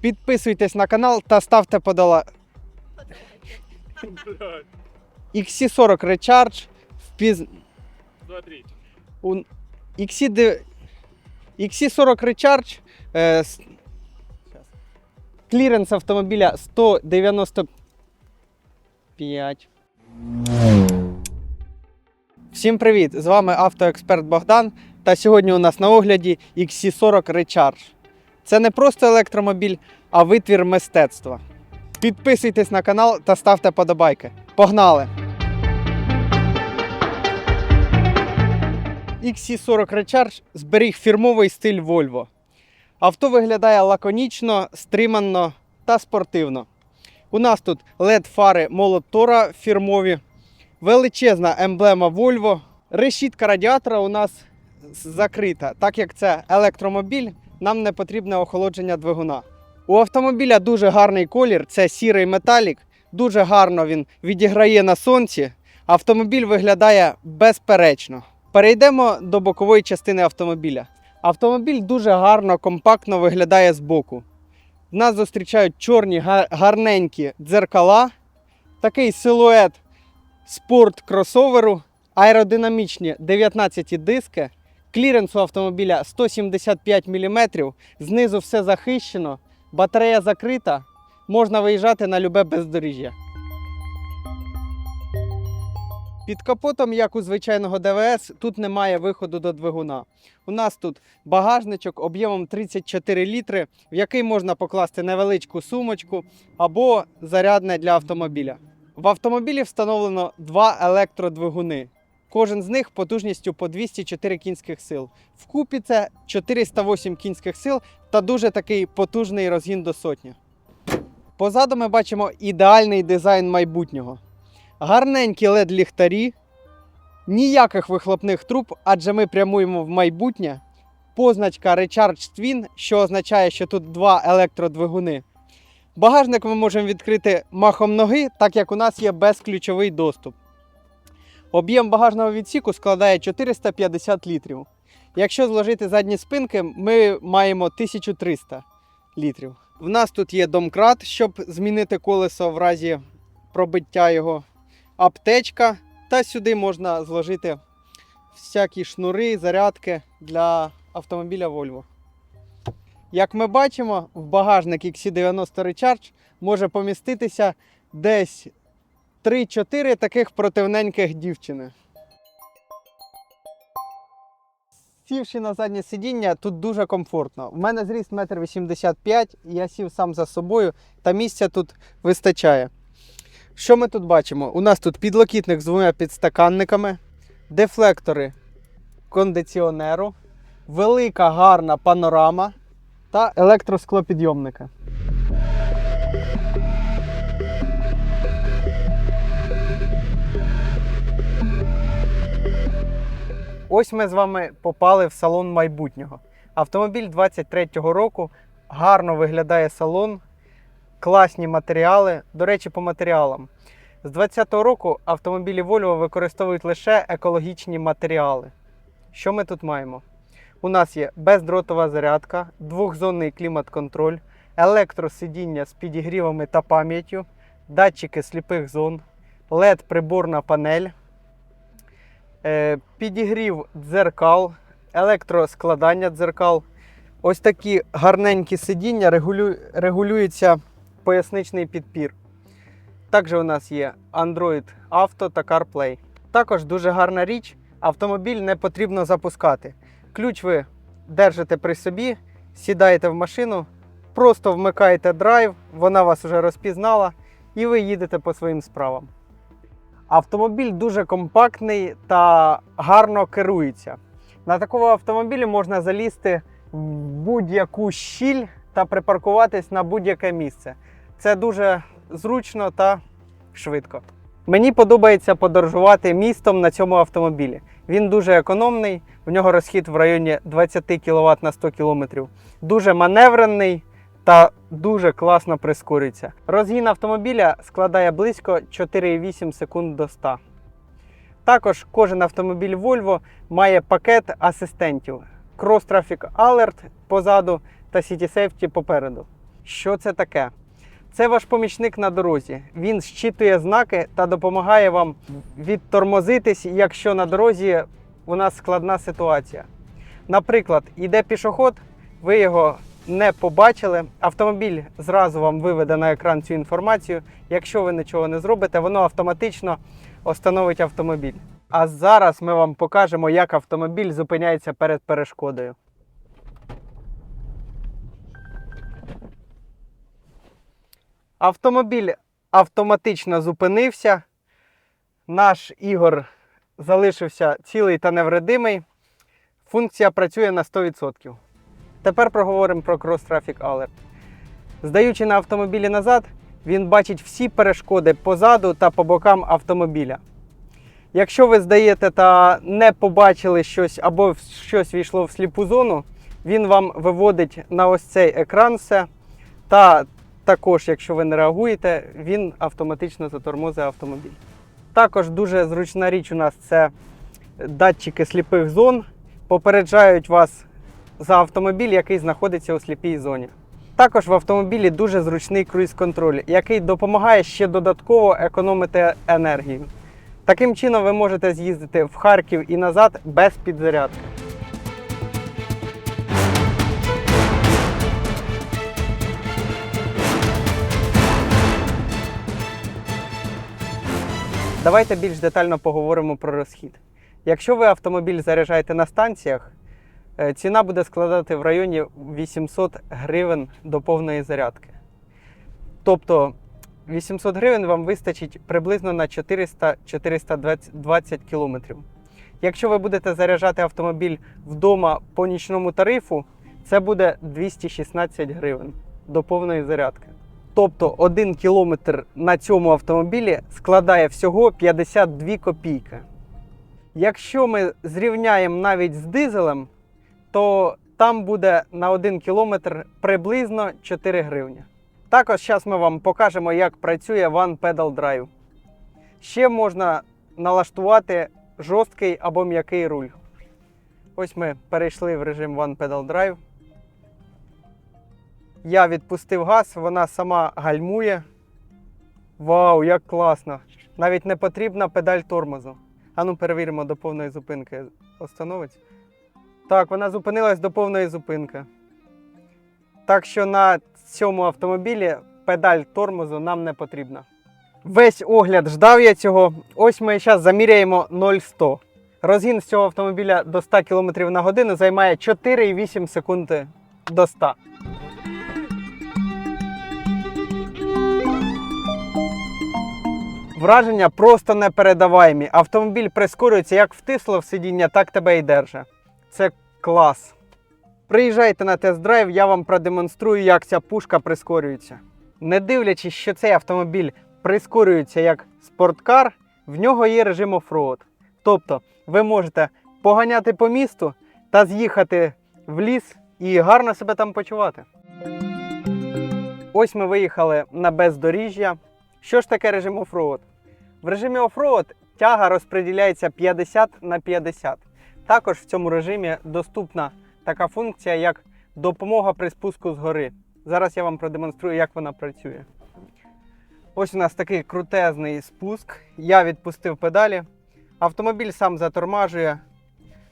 Підписуйтесь на канал та ставте подола. XC40 Recharge впіз... У... XC... XC40 Recharge е, с- кліренс автомобіля 195. Всім привіт! З вами автоексперт Богдан. Та сьогодні у нас на огляді XC40 Recharge. Це не просто електромобіль, а витвір мистецтва. Підписуйтесь на канал та ставте подобайки. Погнали! XC40 Recharge зберіг фірмовий стиль Volvo. Авто виглядає лаконічно, стримано та спортивно. У нас тут LED-фари Молот Тора фірмові, величезна емблема Volvo. Решітка радіатора у нас закрита, так як це електромобіль, нам не потрібне охолодження двигуна. У автомобіля дуже гарний колір, це сірий металік. Дуже гарно він відіграє на сонці. Автомобіль виглядає безперечно. Перейдемо до бокової частини автомобіля. Автомобіль дуже гарно, компактно виглядає збоку. Нас зустрічають чорні гарненькі дзеркала, такий силует спорт кросоверу, аеродинамічні 19 диски, кліренс у автомобіля 175 мм, знизу все захищено, батарея закрита, можна виїжджати на любе бездоріжжя. Під капотом, як у звичайного ДВС, тут немає виходу до двигуна. У нас тут багажничок об'ємом 34 літри, в який можна покласти невеличку сумочку або зарядне для автомобіля. В автомобілі встановлено два електродвигуни. Кожен з них потужністю по 204 кінських сил. Вкупі це 408 кінських сил та дуже такий потужний розгін до сотні. Позаду ми бачимо ідеальний дизайн майбутнього. Гарненькі led ліхтарі, ніяких вихлопних труб, адже ми прямуємо в майбутнє. Позначка Recharge Twin, що означає, що тут два електродвигуни. Багажник ми можемо відкрити махом ноги, так як у нас є безключовий доступ. Об'єм багажного відсіку складає 450 літрів. Якщо зложити задні спинки, ми маємо 1300 літрів. В нас тут є домкрат, щоб змінити колесо в разі пробиття його, аптечка, та сюди можна зложити всякі шнури, зарядки для автомобіля Volvo. Як ми бачимо, в багажник XC90 Recharge може поміститися десь 3-4 таких противненьких дівчини. Сівши на заднє сидіння, тут дуже комфортно. У мене зріст 1,85 м, я сів сам за собою, та місця тут вистачає. Що ми тут бачимо? У нас тут підлокітник з двома підстаканниками, дефлектори кондиціонеру, велика гарна панорама та електросклопідйомники. Ось ми з вами попали в салон майбутнього. Автомобіль 23-го року. Гарно виглядає салон, класні матеріали. До речі, по матеріалам. З 20-го року автомобілі Volvo використовують лише екологічні матеріали. Що ми тут маємо? У нас є бездротова зарядка, двохзонний клімат-контроль, електросидіння з підігрівами та пам'яттю, датчики сліпих зон, LED приборна панель, підігрів дзеркал, електроскладання дзеркал. Ось такі гарненькі сидіння регулю... регулюється поясничний підпір. Також у нас є Android Auto та CarPlay. Також дуже гарна річ, автомобіль не потрібно запускати. Ключ ви держите при собі, сідаєте в машину, просто вмикаєте драйв, вона вас вже розпізнала, і ви їдете по своїм справам. Автомобіль дуже компактний та гарно керується. На такому автомобілі можна залізти в будь-яку щіль та припаркуватись на будь-яке місце. Це дуже зручно та швидко. Мені подобається подорожувати містом на цьому автомобілі. Він дуже економний, в нього розхід в районі 20 кВт на 100 км. Дуже маневрений та дуже класно прискорюється. Розгін автомобіля складає близько 4,8 секунд до 100. Також кожен автомобіль Volvo має пакет асистентів Cross Traffic Alert позаду та City Safety попереду. Що це таке? Це ваш помічник на дорозі. Він щитує знаки та допомагає вам відтормозитись, якщо на дорозі у нас складна ситуація. Наприклад, йде пішоход, ви його не побачили, автомобіль зразу вам виведе на екран цю інформацію. Якщо ви нічого не зробите, воно автоматично остановить автомобіль. А зараз ми вам покажемо, як автомобіль зупиняється перед перешкодою. Автомобіль автоматично зупинився. Наш Ігор залишився цілий та невредимий. Функція працює на 100%. Тепер проговоримо про Cross Traffic Alert. Здаючи на автомобілі назад, він бачить всі перешкоди позаду та по бокам автомобіля. Якщо ви здаєте та не побачили щось або щось війшло в сліпу зону, він вам виводить на ось цей екран все. Та також, якщо ви не реагуєте, він автоматично затормозить автомобіль. Також дуже зручна річ у нас це датчики сліпих зон. Попереджають вас за автомобіль, який знаходиться у сліпій зоні. Також в автомобілі дуже зручний круїз-контроль, який допомагає ще додатково економити енергію. Таким чином ви можете з'їздити в Харків і назад без підзарядки. Давайте більш детально поговоримо про розхід. Якщо ви автомобіль заряджаєте на станціях, ціна буде складати в районі 800 гривень до повної зарядки. Тобто 800 гривень вам вистачить приблизно на 400-420 кілометрів. Якщо ви будете заряджати автомобіль вдома по нічному тарифу, це буде 216 гривень до повної зарядки. Тобто 1 кілометр на цьому автомобілі складає всього 52 копійки. Якщо ми зрівняємо навіть з дизелем, то там буде на 1 кілометр приблизно 4 гривні. Також зараз ми вам покажемо, як працює One Pedal Drive. Ще можна налаштувати жорсткий або м'який руль. Ось ми перейшли в режим One Pedal Drive. Я відпустив газ, вона сама гальмує. Вау, як класно! Навіть не потрібна педаль тормозу. Ану, перевіримо до повної зупинки. Остановить. Так, вона зупинилась до повної зупинки. Так що на цьому автомобілі педаль тормозу нам не потрібна. Весь огляд ждав я цього. Ось ми зараз заміряємо 0,100. Розгін з цього автомобіля до 100 км на годину займає 4,8 секунди до 100. Враження просто непередаваємі. Автомобіль прискорюється як втисло в сидіння, так тебе і держа. Це клас. Приїжджайте на тест-драйв, я вам продемонструю, як ця пушка прискорюється. Не дивлячись, що цей автомобіль прискорюється як спорткар, в нього є режим оффроуд. Тобто ви можете поганяти по місту та з'їхати в ліс і гарно себе там почувати. Ось ми виїхали на бездоріжжя. Що ж таке режим оффроуд? В режимі оффроуд тяга розподіляється 50 на 50. Також в цьому режимі доступна така функція, як допомога при спуску з гори. Зараз я вам продемонструю, як вона працює. Ось у нас такий крутезний спуск. Я відпустив педалі. Автомобіль сам затормажує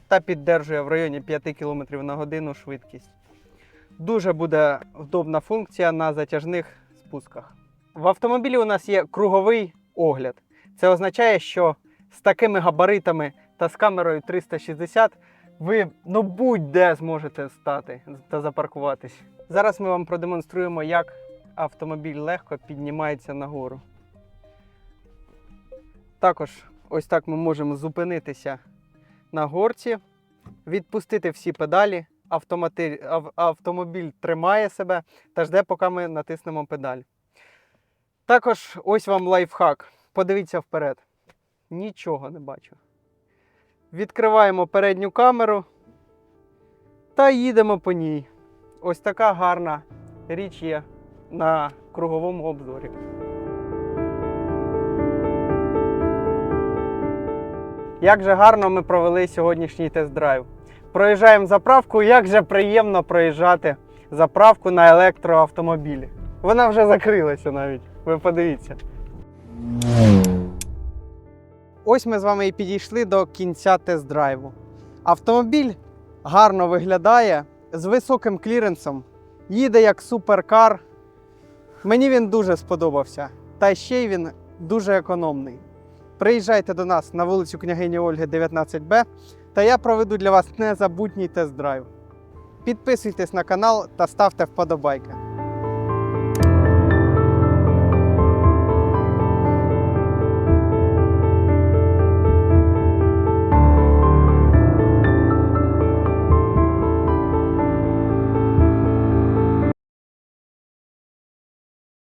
та піддержує в районі 5 км на годину швидкість. Дуже буде вдобна функція на затяжних спусках. В автомобілі у нас є круговий огляд. Це означає, що з такими габаритами та з камерою 360 ви ну будь-де зможете стати та запаркуватись. Зараз ми вам продемонструємо, як автомобіль легко піднімається нагору. Також ось так ми можемо зупинитися на горці, відпустити всі педалі. Автомати... ав- Автомобіль тримає себе та жде, поки ми натиснемо педаль. Також ось вам лайфхак. Подивіться вперед. Нічого не бачу. Відкриваємо передню камеру та їдемо по ній. Ось така гарна річ є на круговому обзорі. Як же гарно ми провели сьогоднішній тест-драйв. Проїжджаємо заправку, як же приємно проїжджати заправку на електроавтомобілі. Вона вже закрилася навіть. Ви подивіться. Ось ми з вами і підійшли до кінця тест-драйву. Автомобіль гарно виглядає з високим кліренсом, їде як суперкар. Мені він дуже сподобався. Та ще й він дуже економний. Приїжджайте до нас на вулицю княгині Ольги 19Б, та я проведу для вас незабутній тест-драйв. Підписуйтесь на канал та ставте вподобайки.